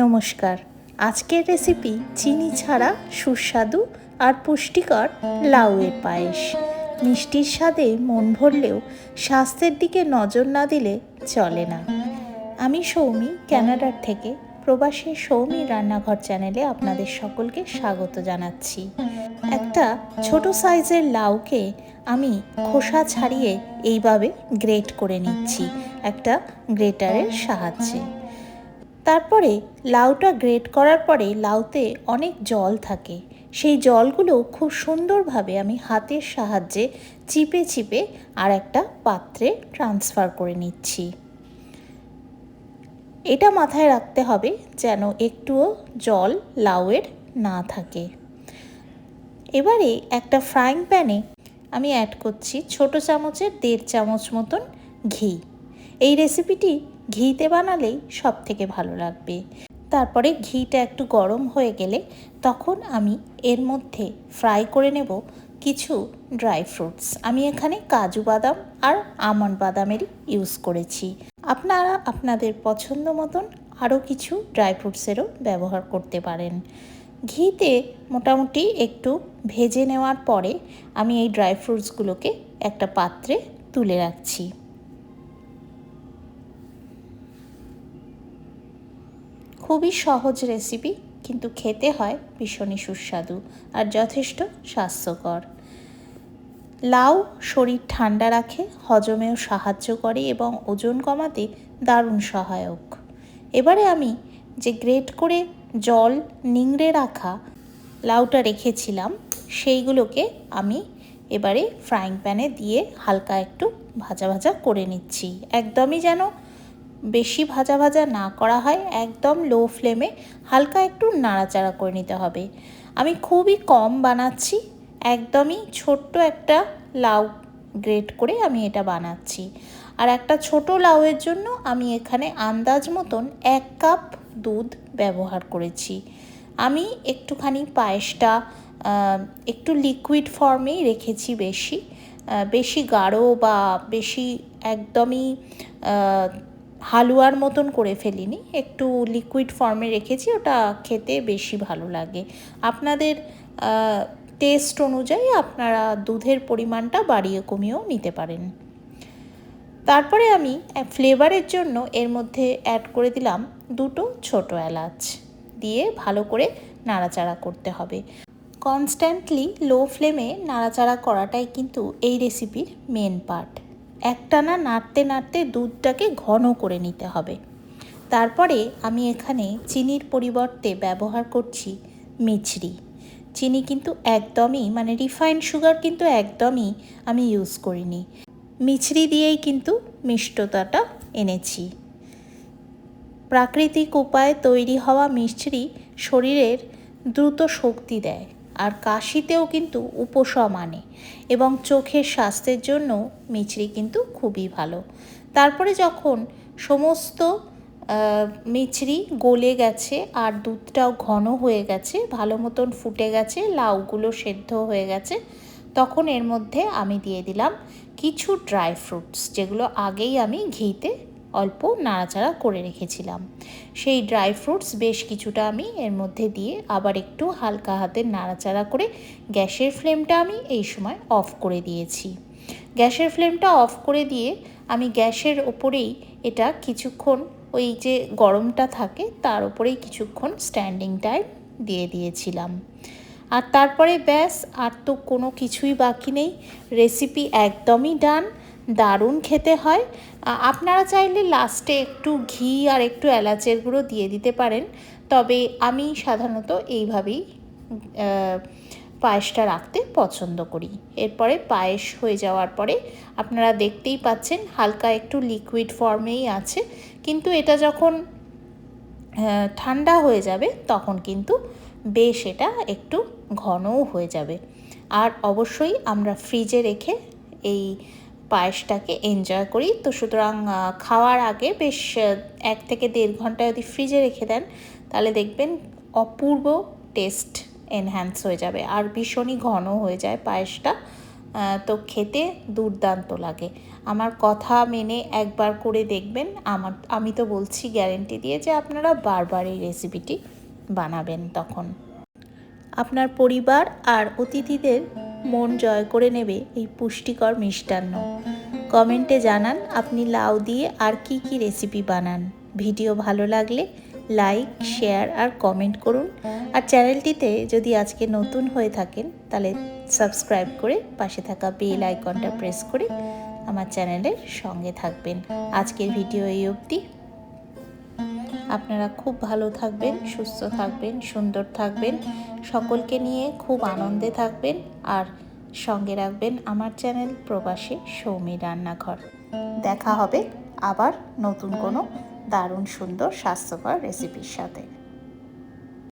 নমস্কার। আজকের রেসিপি চিনি ছাড়া সুস্বাদু আর পুষ্টিকর লাউয়ের পায়েস। মিষ্টির স্বাদে মন ভরলেও স্বাস্থ্যের দিকে নজর না দিলে চলে না। আমি সৌমি, ক্যানাডার থেকে প্রবাসী সৌমি রান্নাঘর চ্যানেলে আপনাদের সকলকে স্বাগত জানাচ্ছি। একটা ছোট সাইজের লাউকে আমি খোসা ছাড়িয়ে এইভাবে গ্রেট করে নিচ্ছি, একটা গ্রেটারের সাহায্যে। তারপরে লাউটা গ্রেট করার পরে লাউতে অনেক জল থাকে। সেই জলগুলো খুব সুন্দরভাবে আমি হাতের সাহায্যে চিপে চিপে আর একটা পাত্রে ট্রান্সফার করে নিচ্ছি। এটা মাথায় রাখতে হবে যেন একটুও জল লাউয়ের না থাকে। এবারে একটা ফ্রাইং প্যানে আমি অ্যাড করছি ছোট চামচের দেড় চামচ মতন ঘি। এই রেসিপিটি ঘিতে বানালেই সব থেকে ভালো লাগবে। তারপরে ঘিটা একটু গরম হয়ে গেলে তখন আমি এর মধ্যে ফ্রাই করে নেব কিছু ড্রাই ফ্রুটস আমি এখানে কাজু বাদাম আর আমন্ড বাদামেরই ইউজ করেছি। আপনারা আপনাদের পছন্দ মতন আরও কিছু ড্রাই ফ্রুটসেরও ব্যবহার করতে পারেন। ঘিতে মোটামুটি একটু ভেজে নেওয়ার পরে আমি এই ড্রাই ফ্রুটসগুলোকে একটা পাত্রে তুলে রাখছি। খুবই সহজ রেসিপি কিন্তু খেতে হয় ভীষণই সুস্বাদু আর যথেষ্ট স্বাস্থ্যকর। লাউ শরীর ঠান্ডা রাখে, হজমেও সাহায্য করে এবং ওজন কমাতে দারুণ সহায়ক। এবারে আমি যে গ্রেট করে জল নিংড়ে রাখা লাউটা রেখেছিলাম, সেইগুলোকে আমি এবারে ফ্রাইং প্যানে দিয়ে হালকা একটু ভাজা ভাজা করে নিচ্ছি। একদমই যেন বেশি ভাজা ভাজা না করা হয়, একদম লো ফ্লেমে হালকা একটু নাড়াচাড়া করে নিতে হবে। আমি খুবই কম বানাচ্ছি, একদমই ছোট্ট একটা লাউ গ্রেট করে আমি এটা বানাচ্ছি। আর একটা ছোট লাউয়ের জন্য আমি এখানে আন্দাজ মতন এক কাপ দুধ ব্যবহার করেছি। আমি একটুখানি পায়েসটা একটু লিকুইড ফর্মেই রেখেছি বেশি বেশি গাঢ় বা বেশি একদমই হালুয়ার মতন করে ফেলিনি। একটু লিকুইড ফর্মে রেখেছি, ওটা খেতে বেশি ভালো লাগে। আপনাদের টেস্ট অনুযায়ী আপনারা দুধের পরিমাণটা বাড়িয়ে কমিয়েও নিতে পারেন। তারপরে আমি ফ্লেভারের জন্য এর মধ্যে অ্যাড করে দিলাম দুটো ছোট এলাচ। দিয়ে ভালো করে নাড়াচাড়া করতে হবে। কনস্ট্যান্টলি লো ফ্লেমে নাড়াচাড়া করাটাই কিন্তু এই রেসিপির মেন পার্ট একটানা নাড়তে নাড়তে দুধটাকে ঘন করে নিতে হবে। তারপরে আমি এখানে চিনির পরিবর্তে ব্যবহার করছি মিছরি। চিনি কিন্তু একদমই মানে রিফাইন্ড সুগার কিন্তু একদমই আমি ইউজ করিনি। মিছরি দিয়েই কিন্তু মিষ্টতাটা এনেছি। প্রাকৃতিক উপায়ে তৈরি হওয়া মিছরি শরীরের দ্রুত শক্তি দেয়। আর কাশিতেও কিন্তু উপশম আনে এবং চোখের স্বাস্থ্যের জন্য মিছরি কিন্তু খুবই ভালো। তারপরে যখন সমস্ত মিছরি গলে গেছে আর দুধটাও ঘন হয়ে গেছে, ভালো মতন ফুটে গেছে, লাউগুলো সেদ্ধ হয়ে গেছে, তখন এর মধ্যে আমি দিয়ে দিলাম কিছু ড্রাই ফ্রুটস, যেগুলো আগেই আমি ঘিতে অল্প নাড়াচাড়া করে রেখেছিলাম। সেই ড্রাই ফ্রুটস বেশ কিছুটা আমি এর মধ্যে দিয়ে আবার একটু হালকা হাতে নাড়াচাড়া করে গ্যাসের ফ্লেমটা আমি এই সময় অফ করে দিয়েছি। গ্যাসের ফ্লেমটা অফ করে দিয়ে আমি গ্যাসের ওপরেই এটা কিছুক্ষণ ওই যে গরমটা থাকে তার উপরেই কিছুক্ষণ স্ট্যান্ডিং টাইম দিয়ে দিয়েছিলাম। আর তারপরে ব্যাস, আর তো কোনো কিছুই বাকি নেই। রেসিপি একদমই ডান। দারুণ খেতে হয়। আপনারা চাইলে লাস্টে একটু ঘি আর একটু এলাচের গুঁড়ো দিয়ে দিতে পারেন। তবে আমি সাধারণত এইভাবেই পায়েসটা রাখতে পছন্দ করি। এরপরে পায়েস হয়ে যাওয়ার পরে আপনারা দেখতেই পাচ্ছেন হালকা একটু লিকুইড ফর্মেই আছে। কিন্তু এটা যখন ঠান্ডা হয়ে যাবে তখন কিন্তু বেশ এটা একটু ঘনও হয়ে যাবে। আর অবশ্যই আমরা ফ্রিজে রেখে এই পায়েসটাকে এনজয় করি। তো সুতরাং খাওয়ার আগে বেশ এক থেকে দেড় ঘণ্টা যদি ফ্রিজে রেখে দেন, তাহলে দেখবেন অপূর্ব টেস্ট এনহ্যান্স হয়ে যাবে আর ভীষণই ঘন হয়ে যায় পায়েসটা। তো খেতে দুর্দান্ত লাগে। আমার কথা মেনে একবার করে দেখবেন। আমার, আমি তো বলছি গ্যারেন্টি দিয়ে যে আপনারা বারবার এই রেসিপিটি বানাবেন তখন। আপনার পরিবার আর অতিথিদের মন জয় করে নেবে এই পুষ্টিকর মিষ্টান্ন। কমেন্টে জানান, আপনি লাউ দিয়ে আর কি কি রেসিপি বানান? ভিডিও ভালো লাগলে লাইক শেয়ার আর কমেন্ট করুন। আর চ্যানেলটিতে যদি আজকে নতুন হয়ে থাকেন, তাহলে সাবস্ক্রাইব করে পাশে থাকা বেল আইকনটা প্রেস করে আমার চ্যানেলের সঙ্গে থাকবেন। আজকের ভিডিও এই অবধি। আপনারা খুব ভালো থাকবেন, সুস্থ থাকবেন, সুন্দর থাকবেন। সকলকে নিয়ে খুব আনন্দে থাকবেন আর সঙ্গে রাখবেন আমার চ্যানেল প্রবাসী সৌমি রান্নাঘর। দেখা হবে আবার নতুন কোনো দারুণ সুন্দর স্বাস্থ্যকর রেসিপির সাথে।